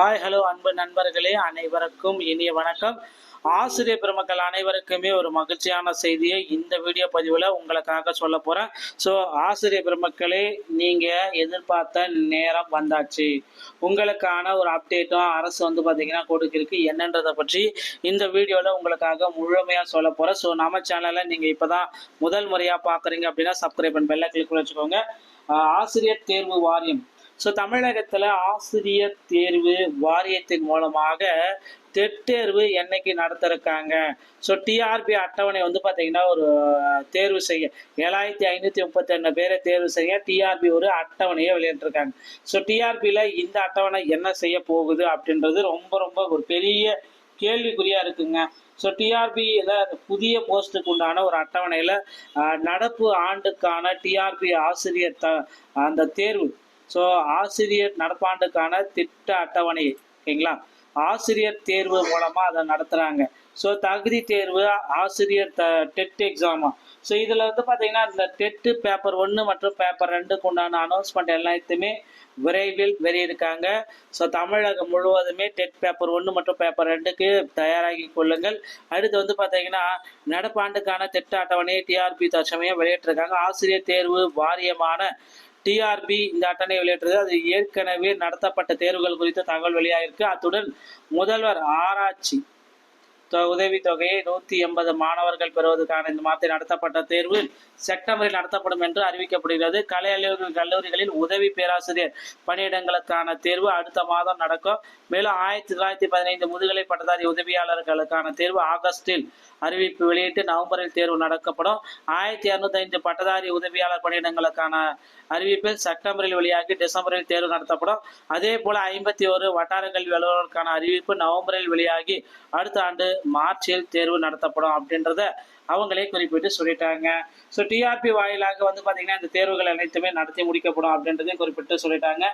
Hi hello அன்பு நண்பர்களே அனைவருக்கும் இனிய வணக்கம். ஆசிரியர் பெருமக்கள் அனைவருக்குமே ஒரு மகிழ்ச்சியான செய்தியை இந்த வீடியோ பதிவில் உங்களுக்காக சொல்ல போகிறேன் ஸோ ஆசிரியர் பெருமக்களே நீங்கள் எதிர்பார்த்த நேரம் வந்தாச்சு. உங்களுக்கான ஒரு அப்டேட்டும் அரசு வந்து பார்த்திங்கன்னா கொடுக்கிருக்கு. என்னன்றதை பற்றி இந்த வீடியோவில் உங்களுக்காக முழுமையாக சொல்ல போகிறேன் ஸோ நம்ம சேனலை நீங்கள் இப்போ தான் முதல் முறையாக பார்க்குறீங்க அப்படின்னா சப்ஸ்கிரைப் பண்ணி பெல்லை கிளிக் பண்ணி வச்சுக்கோங்க. ஆசிரியர் தேர்வு வாரியம் ஸோ தமிழகத்தில் ஆசிரியர் தேர்வு வாரியத்தின் மூலமாக டெட் தேர்வு என்னைக்கு நடத்திருக்காங்க? ஸோ டிஆர்பி அட்டவணை வந்து பார்த்தீங்கன்னா ஒரு தேர்வு செய்ய ஏழாயிரத்தி ஐநூற்றி முப்பத்தெண்டு பேரை தேர்வு செய்ய டிஆர்பி ஒரு அட்டவணையை வெளியிட்டிருக்காங்க. ஸோ டிஆர்பியில் இந்த அட்டவணை என்ன செய்ய போகுது அப்படின்றது ரொம்ப ரொம்ப ஒரு பெரிய கேள்விக்குறியாக இருக்குங்க. ஸோ டிஆர்பியில் புதிய போஸ்ட்டுக்கு உண்டான ஒரு அட்டவணையில் நடப்பு ஆண்டுக்கான டிஆர்பி ஆசிரியர் த அந்த தேர்வு ஸோ ஆசிரியர் நடப்பாண்டுக்கான திட்ட அட்டவணை ஓகேங்களா? ஆசிரியர் தேர்வு மூலமாக அதை நடத்துகிறாங்க ஸோ தகுதி தேர்வு ஆசிரியர் த டெட் எக்ஸாமா. ஸோ இதில் வந்து பார்த்தீங்கன்னா இந்த டெட்டு பேப்பர் ஒன்று மற்றும் பேப்பர் ரெண்டுக்கு உண்டான அனௌன்ஸ்மெண்ட் எல்லாத்தையுமே விரைவில் வெளியிருக்காங்க ஸோ தமிழகம் முழுவதுமே டெட் பேப்பர் ஒன்று மற்றும் பேப்பர் ரெண்டுக்கு தயாராகி கொள்ளுங்கள். அடுத்து வந்து பார்த்தீங்கன்னா நடப்பாண்டுக்கான திட்ட அட்டவணையை டிஆர்பி தற்சமயம் வெளியிட்டிருக்காங்க. ஆசிரியர் தேர்வு வாரியமான டிஆர்பி இந்த அட்டணை வெளியிட்டது. அது ஏற்கனவே நடத்தப்பட்ட தேர்வுகள் குறித்த தகவல் வெளியாகிருக்கு அத்துடன் முதல்வர் ஆராய்ச்சி உதவித்தொகையை நூற்றி எண்பது மாணவர்கள் பெறுவதற்கான இந்த மாதத்தில் நடத்தப்பட்ட தேர்வு செப்டம்பரில் நடத்தப்படும் என்று அறிவிக்கப்படுகிறது. கலை அலுவலக கல்லூரிகளில் உதவி பேராசிரியர் பணியிடங்களுக்கான தேர்வு அடுத்த மாதம் நடக்கும். மேலும் ஆயிரத்தி தொள்ளாயிரத்தி பதினைந்து முதுகலை பட்டதாரி உதவியாளர்களுக்கான தேர்வு ஆகஸ்டில் அறிவிப்பு வெளியிட்டு நவம்பரில் தேர்வு நடக்கப்படும். ஆயிரத்தி இரநூத்தி ஐந்து பட்டதாரி உதவியாளர் பணியிடங்களுக்கான அறிவிப்பு செப்டம்பரில் வெளியாகி டிசம்பரில் தேர்வு நடத்தப்படும். அதே போல ஐம்பத்தி ஒரு வட்டார கல்வி அலுவலர்களுக்கான அறிவிப்பு நவம்பரில் வெளியாகி அடுத்த ஆண்டு மார்ச்சில் தேர்வு நடத்தப்படும் அப்படின்றத அவங்களே குறிப்பிட்டு சொல்லிட்டாங்க. ஸோ டிஆர்பி வாயிலாக வந்து பார்த்தீங்கன்னா இந்த தேர்வுகள் அனைத்துமே நடத்தி முடிக்கப்படும் அப்படின்றதையும் குறிப்பிட்டு சொல்லிட்டாங்க.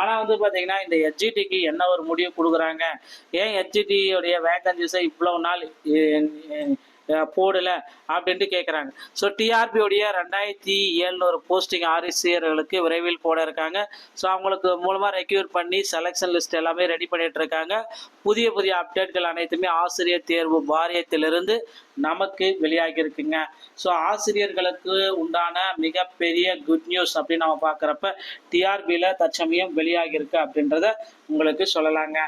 ஆனால் வந்து பார்த்தீங்கன்னா இந்த ஹெச்ஜிடிக்கு என்ன ஒரு முடிவு கொடுக்குறாங்க? ஏன் ஹெச்ஜிடியுடைய வேகன்சிஸை இவ்வளோ நாள் போடல அப்படின்ட்டு கேட்குறாங்க ஸோ டிஆர்பியோடைய ரெண்டாயிரத்தி ஏழுநூறு போஸ்டிங் ஆரிசியர்களுக்கு விரைவில் போட இருக்காங்க. ஸோ அவங்களுக்கு மூலமாக ரெக்யூர் பண்ணி செலெக்ஷன் லிஸ்ட் எல்லாமே ரெடி பண்ணிட்டு இருக்காங்க. புதிய புதிய அப்டேட்கள் அனைத்துமே ஆசிரியர் தேர்வு வாரியத்திலிருந்து நமக்கு வெளியாகி இருக்குங்க. ஸோ ஆசிரியர்களுக்கு உண்டான மிகப்பெரிய குட் நியூஸ் அப்படின்னு நம்ம பார்க்குறப்ப டிஆர்பியில் தற்சமயம் வெளியாகி இருக்கு அப்படின்றத உங்களுக்கு சொல்லலாங்க.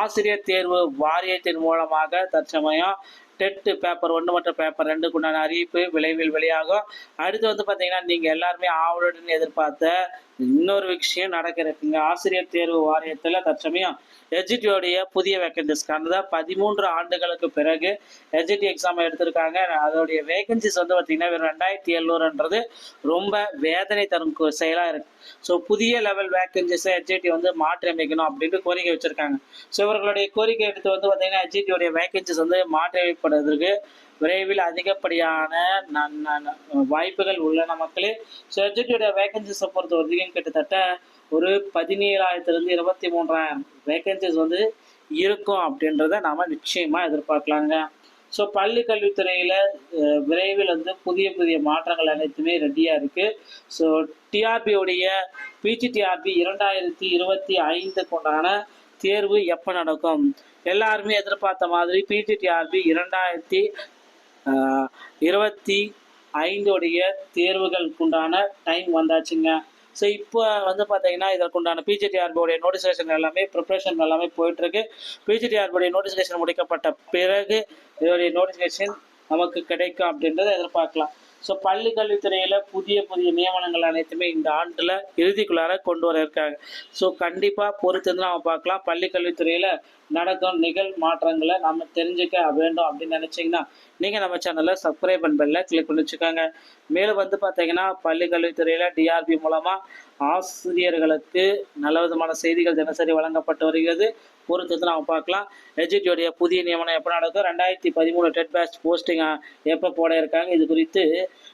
ஆசிரியர் தேர்வு வாரியத்தின் மூலமாக தற்சமயம் டெட்டு பேப்பர் ஒன்று மற்றும் பேப்பர் ரெண்டுக்கு உண்டான அறிவிப்பு விளைவில் வெளியாகும். அடுத்து வந்து பார்த்தீங்கன்னா நீங்கள் எல்லாருமே ஆவலுடன் எதிர்பார்த்த இன்னொரு விஷயம் நடக்கிறதுங்க ஆசிரியர் தேர்வு வாரியத்தில் தற்சமயம் எஜிடியோடைய புதிய வேகன்சிஸ்க்கானது பதிமூன்று ஆண்டுகளுக்கு பிறகு எஜிடி எக்ஸாம் எடுத்திருக்காங்க. அதோடைய வேகன்சிஸ் வந்து பார்த்தீங்கன்னா வெறும் ரெண்டாயிரத்தி எழுநூறுன்றது ரொம்ப வேதனை தரும் செயலாக இருக்கு. ஸோ புதிய லெவல் வேகன்சிஸை எஜிடி வந்து மாற்றி அமைக்கணும் அப்படின்ட்டு கோரிக்கை வச்சிருக்காங்க. ஸோ இவர்களுடைய கோரிக்கை எடுத்து வந்து பார்த்தீங்கன்னா எஜிடியோடைய வேகன்சிஸ் வந்து மாற்றி அமைப்பதற்கு விரைவில் அதிகப்படியான வாய்ப்புகள் உள்ளன மக்களே. ஸோ வேகன்சிஸை பொறுத்த வரைக்கும் கிட்டத்தட்ட ஒரு பதினேழாயிரத்துலேருந்து இருபத்தி மூன்றாயிரம் வேகன்சிஸ் வந்து இருக்கும் அப்படின்றத நாம நிச்சயமா எதிர்பார்க்கலாங்க. ஸோ பள்ளி கல்வித்துறையில் விரைவில் வந்து புதிய புதிய மாற்றங்கள் அனைத்துமே ரெடியாக இருக்குது ஸோ டிஆர்பியோடைய பிஜிடிஆர்பி இரண்டாயிரத்தி இருபத்தி ஐந்துக்குண்டான தேர்வு எப்போ நடக்கும்? எல்லாருமே எதிர்பார்த்த மாதிரி பிஜிடிஆர்பி இரண்டாயிரத்தி இருபத்தி ஐந்தோடைய தேர்வுகளுக்குண்டான டைம் வந்தாச்சுங்க. ஸோ இப்போ வந்து பார்த்தீங்கன்னா இதற்குண்டான பிஜிடிஆர்பியோடைய நோட்டிஃபிகேஷன் எல்லாமே ப்ரிப்ரேஷன் எல்லாமே போயிட்டுருக்கு. பிஜிடிஆர்பியோடைய நோட்டிஃபிகேஷன் முடிக்கப்பட்ட பிறகு இதோடைய நோட்டிஃபிகேஷன் நமக்கு கிடைக்கும் அப்படின்றத எதிர்பார்க்கலாம். ஸோ பள்ளி கல்வித்துறையில் புதிய புதிய நியமனங்கள் அனைத்துமே இந்த ஆண்டில் இறுதிக்குள்ளார கொண்டு வர இருக்காங்க. ஸோ கண்டிப்பாக பொறுத்திருந்து நம்ம பார்க்கலாம். பள்ளி கல்வித்துறையில் நடக்கும் நிகழ் மாற்றங்களை நம்ம தெரிஞ்சுக்க வேண்டும் அப்படின்னு நினச்சிங்கன்னா நீங்கள் நம்ம சேனலை சப்ஸ்கிரைப் அண்ட் பெல்ல கிளிக் பண்ணி வச்சுக்கோங்க. மேலும் வந்து பார்த்தீங்கன்னா பள்ளி கல்வித்துறையில் டிஆர்பி மூலமாக ஆசிரியர்களுக்கு நல்ல விதமான செய்திகள் தினசரி வழங்கப்பட்டு வருகிறது. பொறுத்து வந்து நம்ம பார்க்கலாம். எஜிடியோடைய புதிய நியமனம் எப்போ நடக்கும்? ரெண்டாயிரத்தி பதிமூணு டெட் பேஸ்ட் போஸ்டிங் எப்போ போட இருக்காங்க? இது குறித்து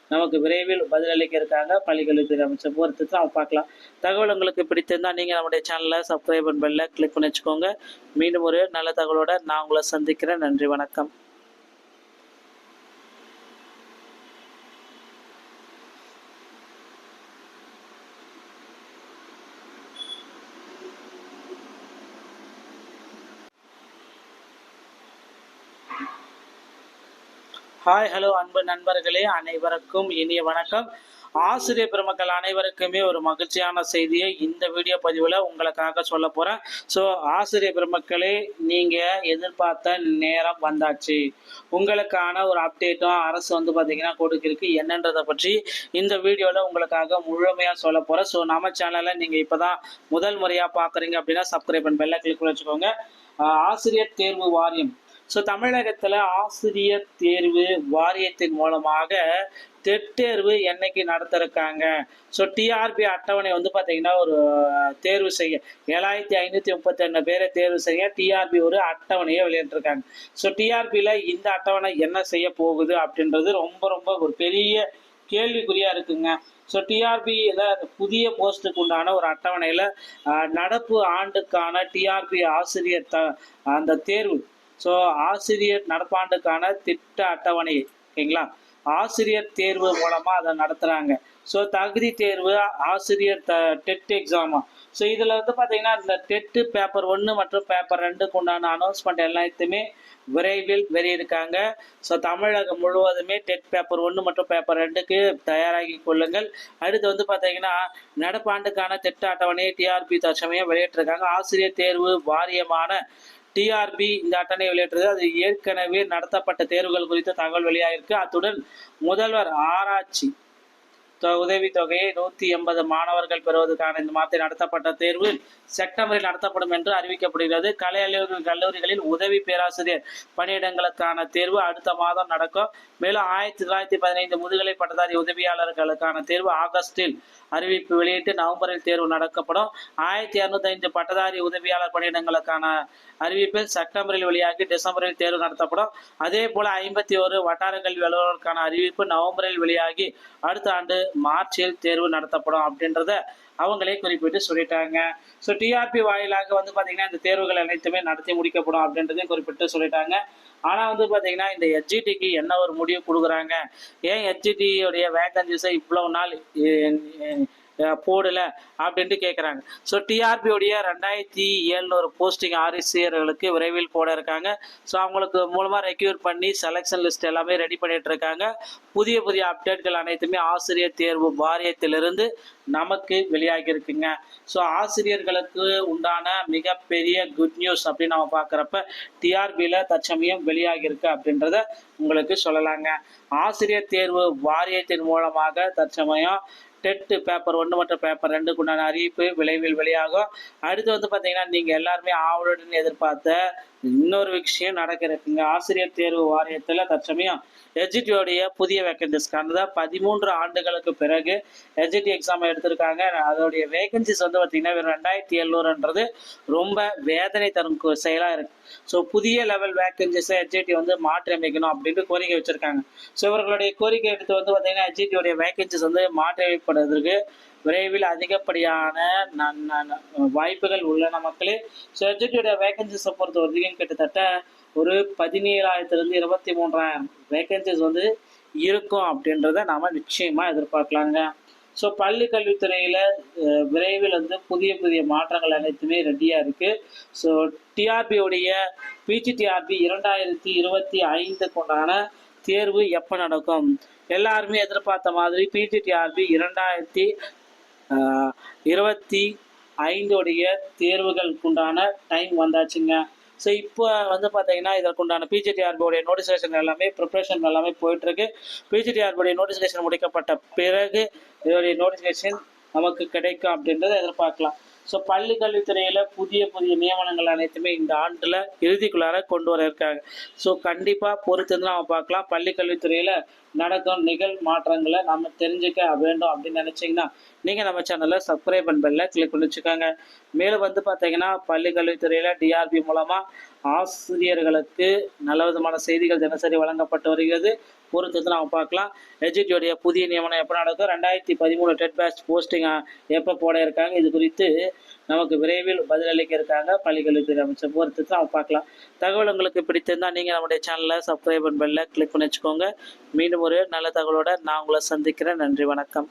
நமக்கு விரைவில் பதிலளிக்க இருக்காங்க. பள்ளிக்கல்வித்துறை அமைச்சர். பொறுத்து தான் நம்ம பார்க்கலாம். தகவல் உங்களுக்கு பிடித்திருந்தால் நீங்கள் நம்முடைய சேனலை சப்ஸ்கிரைப் அண்ட் பெல்ல கிளிக் பண்ணி வச்சுக்கோங்க. மீண்டும் ஒரு நல்ல தகவலோட நான் உங்களை சந்திக்கிறேன். நன்றி வணக்கம். ஹாய் ஹலோ அன்பு நண்பர்களே அனைவருக்கும் இனிய வணக்கம். ஆசிரியர் பெருமக்கள் அனைவருக்குமே ஒரு மகிழ்ச்சியான செய்தியை இந்த வீடியோ பதிவில் உங்களுக்காக சொல்ல போகிறேன் ஸோ ஆசிரியர் பெருமக்களே நீங்கள் எதிர்பார்த்த நேரம் வந்தாச்சு. உங்களுக்கான ஒரு அப்டேட்டும் அரசு வந்து பார்த்திங்கன்னா கொடுக்கிருக்கு. என்னன்றதை பற்றி இந்த வீடியோவில் உங்களுக்காக முழுமையாக சொல்ல போகிறேன் ஸோ நம்ம சேனலை நீங்கள் இப்போ தான் முதல் முறையாக பார்க்குறீங்க அப்படின்னா சப்ஸ்கிரைப் பண்ணி பெல்லை கிளிக் பண்ணி வச்சுக்கோங்க. ஆசிரியர் தேர்வு வாரியம் ஸோ தமிழகத்தில் ஆசிரியர் தேர்வு வாரியத்தின் மூலமாக டெட் தேர்வு என்னைக்கு நடத்திருக்காங்க? ஸோ டிஆர்பி அட்டவணை வந்து பார்த்தீங்கன்னா ஒரு தேர்வு செய்ய ஏழாயிரத்தி ஐநூற்றி முப்பத்தெண்டு பேரை தேர்வு செய்ய டிஆர்பி ஒரு அட்டவணையை வெளியிட்டிருக்காங்க. ஸோ டிஆர்பியில் இந்த அட்டவணை என்ன செய்ய போகுது அப்படின்றது ரொம்ப ரொம்ப ஒரு பெரிய கேள்விக்குறியாக இருக்குங்க. ஸோ டிஆர்பியில் புதிய போஸ்ட்டுக்கு உண்டான ஒரு அட்டவணையில் நடப்பு ஆண்டுக்கான டிஆர்பி ஆசிரியர் த அந்த தேர்வு ஸோ ஆசிரியர் நடப்பாண்டுக்கான திட்ட அட்டவணை ஓகேங்களா? ஆசிரியர் தேர்வு மூலமாக அதை நடத்துகிறாங்க ஸோ தகுதி தேர்வு ஆசிரியர் த டெட் எக்ஸாமா. ஸோ இதில் வந்து பார்த்தீங்கன்னா இந்த டெட்டு பேப்பர் ஒன்று மற்றும் பேப்பர் ரெண்டுக்கு உண்டான அனௌன்ஸ்மெண்ட் எல்லாத்தையுமே விரைவில் வெளியிருக்காங்க ஸோ தமிழகம் முழுவதுமே டெட் பேப்பர் ஒன்று மற்றும் பேப்பர் ரெண்டுக்கு தயாராகி கொள்ளுங்கள். அடுத்து வந்து பார்த்தீங்கன்னா நடப்பாண்டுக்கான திட்ட அட்டவணையை டிஆர்பி தற்சமயம் வெளியிட்டிருக்காங்க. ஆசிரியர் தேர்வு வாரியமான டிஆர்பி இந்த அட்டணை வெளியிட்டது. அது ஏற்கனவே நடத்தப்பட்ட தேர்வுகள் குறித்த தகவல் வெளியாயிருக்கு. அத்துடன் முதல்வர் ஆராய்ச்சி உதவித்தொகையை நூற்றி எண்பது மாணவர்கள் பெறுவதற்கான இந்த மாதத்தில் நடத்தப்பட்ட தேர்வு செப்டம்பரில் நடத்தப்படும் என்று அறிவிக்கப்படுகிறது. கலை அலுவலக கல்லூரிகளில் உதவி பேராசிரியர் பணியிடங்களுக்கான தேர்வு அடுத்த மாதம் நடக்கும். மேலும் ஆயிரத்தி தொள்ளாயிரத்தி பதினைந்து முதுகலை பட்டதாரி உதவியாளர்களுக்கான தேர்வு ஆகஸ்டில் அறிவிப்பு வெளியிட்டு நவம்பரில் தேர்வு நடக்கப்படும். ஆயிரத்தி இரநூத்தி ஐந்து பட்டதாரி உதவியாளர் பணியிடங்களுக்கான அறிவிப்பில் செப்டம்பரில் வெளியாகி டிசம்பரில் தேர்வு நடத்தப்படும். அதே போல ஐம்பத்தி ஒரு வட்டார கல்வி அலுவலர்களுக்கான அறிவிப்பு நவம்பரில் வெளியாகி அடுத்த ஆண்டு மார்ச்சில் தேர்வு நடத்தப்படும் அப்படின்றத அவங்களே குறிப்பிட்டு சொல்லிட்டாங்க. ஸோ டிஆர்பி வாயிலாக வந்து பார்த்தீங்கன்னா இந்த தேர்வுகள் அனைத்துமே நடத்தி முடிக்கப்படும் அப்படின்றதையும் குறிப்பிட்டு சொல்லிட்டாங்க. ஆனால் வந்து பார்த்தீங்கன்னா இந்த ஹெச்ஜிடிக்கு என்ன ஒரு முடிவு கொடுக்குறாங்க? ஏன் ஹெச்ஜிடியோடைய வேகன்சிஸை இவ்வளோ நாள் போடல அப்படின்ட்டு கேட்குறாங்க ஸோ டிஆர்பியோடைய ரெண்டாயிரத்தி எழுநூறு போஸ்டிங் ஆரிசியர்களுக்கு விரைவில் போட இருக்காங்க. ஸோ அவங்களுக்கு மூலமாக ரெக்யூர் பண்ணி செலெக்ஷன் லிஸ்ட் எல்லாமே ரெடி பண்ணிட்டு இருக்காங்க. புதிய புதிய அப்டேட்கள் அனைத்துமே ஆசிரியர் தேர்வு வாரியத்திலிருந்து நமக்கு வெளியாகி இருக்குங்க. ஸோ ஆசிரியர்களுக்கு உண்டான மிகப்பெரிய குட் நியூஸ் அப்படின்னு நம்ம பார்க்குறப்ப டிஆர்பியில் தற்சமயம் வெளியாகி இருக்கு அப்படின்றத உங்களுக்கு சொல்லலாங்க. ஆசிரியர் தேர்வு வாரியத்தின் மூலமாக தற்சமயம் டெட்டு பேப்பர் ஒன்று மற்றும் பேப்பர் ரெண்டுக்கு உண்டான அறிவிப்பு விளைவில் வெளியாகும். அடுத்து வந்து பார்த்தீங்கன்னா நீங்கள் எல்லாருமே ஆவலுடன் எதிர்பார்த்த இன்னொரு விஷயம் நடக்க இருக்குங்க ஆசிரியர் தேர்வு வாரியத்தில் தற்சமயம் எஜிடியோடைய புதிய வேகன்சிஸ்க்கானது பதிமூன்று ஆண்டுகளுக்கு பிறகு எஜிடி எக்ஸாம் எடுத்திருக்காங்க. அதோடைய வேகன்சிஸ் வந்து பார்த்தீங்கன்னா வெறும் ரெண்டாயிரத்தி எழுநூறுன்றது ரொம்ப வேதனை தரும் செயலாக செயலா இருக்கு. ஸோ புதிய லெவல் வேகன்சிஸை எஜிடி வந்து மாற்றி அமைக்கணும் அப்படின்ட்டு கோரிக்கை வச்சிருக்காங்க. ஸோ இவர்களுடைய கோரிக்கை எடுத்து வந்து பார்த்தீங்கன்னா எஜிடியோடைய வேகன்சிஸ் வந்து மாற்றி அமைப்படுவதற்கு விரைவில் அதிகப்படியான வாய்ப்புகள் உள்ளன மக்களே. சர்ஜரியோட வேகன்சிஸை பொறுத்த வரைக்கும் கிட்டத்தட்ட ஒரு பதினேழாயிரத்துலேருந்து இருபத்தி மூன்றாயிரம் வேகன்சிஸ் வந்து இருக்கும் அப்படின்றத நாம நிச்சயமா எதிர்பார்க்கலாங்க. ஸோ பள்ளி கல்வித்துறையில் விரைவில் வந்து புதிய புதிய மாற்றங்கள் அனைத்துமே ரெடியாக இருக்குது ஸோ டிஆர்பியோடைய பிஜிடிஆர்பி இரண்டாயிரத்தி இருபத்தி ஐந்துக்குண்டான தேர்வு எப்போ நடக்கும்? எல்லாருமே எதிர்பார்த்த மாதிரி பிஜிடிஆர்பி இரண்டாயிரத்தி இருபத்தி ஐந்துடைய தேர்வுகளுக்குண்டான டைம் வந்தாச்சுங்க. ஸோ இப்போ வந்து பார்த்தீங்கன்னா இதற்குண்டான பிஜிடிஆர்பியோடைய நோட்டிஃபிகேஷன் எல்லாமே ப்ரிப்ரேஷன் எல்லாமே போயிட்டுருக்கு. பிஜிடிஆர்பியோடைய நோட்டிஃபிகேஷன் முடிக்கப்பட்ட பிறகு இதோடைய நோட்டிஃபிகேஷன் நமக்கு கிடைக்கும் அப்படின்றத எதிர்பார்க்கலாம். ஸோ பள்ளி கல்வித்துறையில் புதிய புதிய நியமனங்கள் அனைத்துமே இந்த ஆண்டில் இறுதிக்குள்ளார கொண்டு வர இருக்காங்க. ஸோ கண்டிப்பாக பொறுத்திருந்து நம்ம பார்க்கலாம். பள்ளி கல்வித்துறையில் நடக்கும் நிகழ் மாற்றங்களை நம்ம தெரிஞ்சுக்க வேண்டும் அப்படின்னு நினச்சிங்கன்னா நீங்கள் நம்ம சேனலை சப்ஸ்கிரைப் அண்ட் பெல்ல கிளிக் பண்ணி வச்சுக்கோங்க. மேலும் வந்து பார்த்தீங்கன்னா பள்ளி கல்வித்துறையில் டிஆர்பி மூலமாக ஆசிரியர்களுக்கு நல்ல விதமான செய்திகள் தினசரி வழங்கப்பட்டு வருகிறது. பொறுத்து நம்ம பார்க்கலாம். எஜிடியோடைய புதிய நியமனம் எப்போ நடக்கும்? ரெண்டாயிரத்தி பதிமூணு டெட் பேட்ச் போஸ்டிங் எப்போ போட இருக்காங்க? இது குறித்து நமக்கு விரைவில் பதிலளிக்க இருக்காங்க பள்ளிக்கல்வித்துறை அமைச்சர். பொறுத்து நம்ம பார்க்கலாம். தகவல் உங்களுக்கு பிடித்திருந்தால் நீங்கள் நம்முடைய சேனலை சப்ஸ்கிரைப் அண்ட் பெல்ல கிளிக் பண்ணி வச்சுக்கோங்க. மீண்டும் ஒரு நல்ல தகவலோட நான் உங்களை சந்திக்கிறேன். நன்றி வணக்கம்.